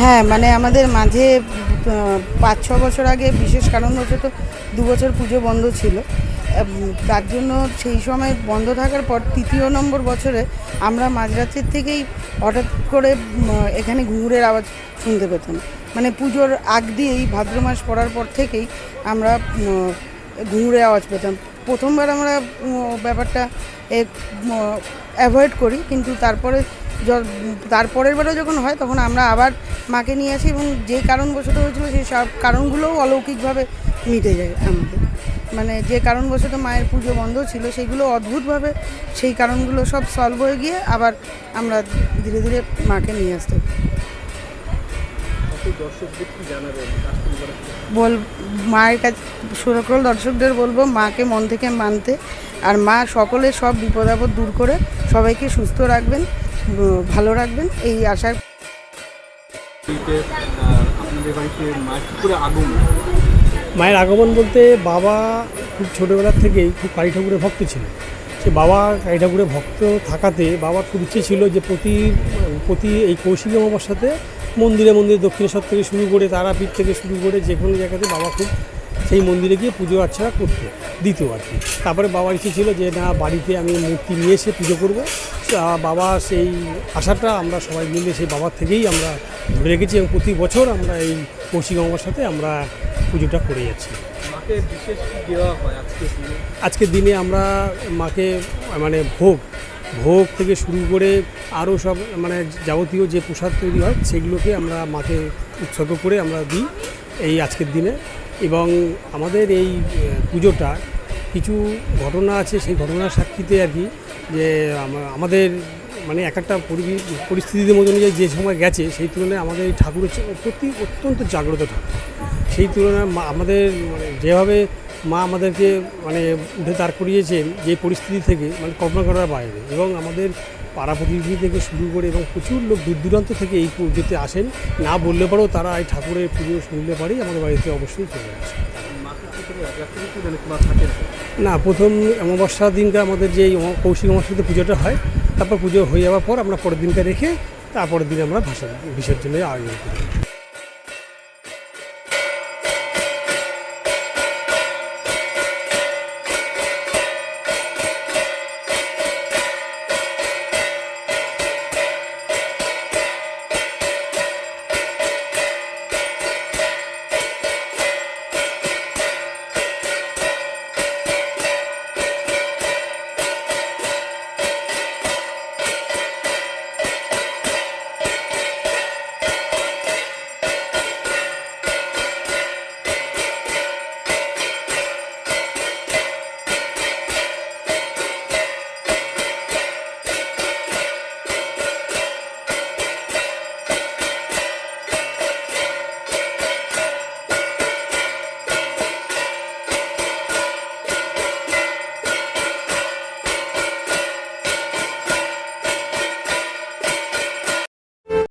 হ্যাঁ মানে আমাদের মাঝে পাঁচ ছ বছর আগে, বিশেষ কারণবশত দু বছর পুজো বন্ধ ছিল। তার জন্য সেই সময় বন্ধ থাকার পর তৃতীয় নম্বর বছরে আমরা মাঝরাতের থেকেই হঠাৎ করে এখানে ঘুঙুরের আওয়াজ শুনতে পেতাম। মানে পুজোর আগ দিয়েই, ভাদ্র মাস পড়ার পর থেকেই আমরা ঘুঙুরের আওয়াজ পেতাম। প্রথমবার আমরা ব্যাপারটা অ্যাভয়েড করি, কিন্তু তারপরে তারপরের বারেও যখন হয়, তখন আমরা আবার মাকে নিয়ে আসি এবং যে কারণবশত হয়েছিল সেই সব কারণগুলোও অলৌকিকভাবে মিটে যায় আমাদের। মানে যে কারণবশত মায়ের পুজো বন্ধ ছিল, সেগুলো অদ্ভুতভাবে সেই কারণগুলো সব সলভ হয়ে গিয়ে আবার আমরা ধীরে ধীরে মাকে নিয়ে আসতে বল, মায়ের কাছে সকল দর্শকদের বলব, মাকে মন থেকে মানতে আর মা সকলের সব বিপদ আপদ দূর করে সবাইকে সুস্থ রাখবেন। ভালো রাখবেন এই আশার মায়ের আগমন? বলতে বাবা খুব ছোটোবেলার থেকেই খুব কালী ঠাকুরের ভক্ত ছিল। সে বাবা কালী ঠাকুরের ভক্ত থাকাতে বাবার খুব ইচ্ছে ছিল যে প্রতি প্রতি এই কৌশিক অমাবস্যাতে মন্দিরে মন্দিরে দক্ষিণেশ্বর থেকে শুরু করে তারাপীঠ থেকে শুরু করে যে কোনো জায়গাতে বাবা খুব সেই মন্দিরে গিয়ে পুজো অর্চনা করতো দিত আর কি। তারপরে বাবার ইচ্ছে ছিল যে না বাড়িতে আমি মূর্তি নিয়ে এসে পুজো করব। বাবা সেই আশাটা আমরা সবাই মিলে সেই বাবার থেকেই আমরা ধরে রেখেছি এবং প্রতি বছর আমরা এই কৌশিক সাথে আমরা পুজোটা করে যাচ্ছি। মাকে বিশেষ কি দেওয়া হয় আজকে আজকের দিনে আমরা মাকে মানে ভোগ ভোগ থেকে শুরু করে আরও সব মানে যাবতীয় যে প্রসাদ তৈরি হয় সেগুলোকে আমরা মাকে উৎসর্গ করে আমরা দিই এই আজকের দিনে। এবং আমাদের এই পুজোটা কিছু ঘটনা আছে, সেই ঘটনার সাক্ষীতে আর কি যে আমাদের মানে এক একটা পরিস্থিতির মধ্যে অনুযায়ী যে সময় গেছে, সেই তুলনায় আমাদের এই ঠাকুরের প্রতি অত্যন্ত জাগ্রত ঠাকুর। সেই তুলনায় আমাদের মানে যেভাবে মা আমাদেরকে মানে উঠে দাঁড় করিয়েছেন, যে পরিস্থিতি থেকে মানে কল্পনা করার বাইরে। এবং আমাদের পাড়া প্রতিনিধি থেকে শুরু করে এবং প্রচুর লোক দূর দূরান্ত থেকে এই পুজোতে আসেন। না বললে পরেও তারা এই ঠাকুরের পুজো শুনলে পারেই আমাদের বাড়িতে অবশ্যই চলে আসে। না, প্রথম অমাবস্যার দিনটা আমাদের যে কৌশিক অমাবস্যাতে পুজোটা হয়, তারপর পুজো হয়ে যাওয়ার পর আমরা পরের দিনটা রেখে তারপরের দিন আমরা ভাষা বিসর্জনের আয়োজন করি।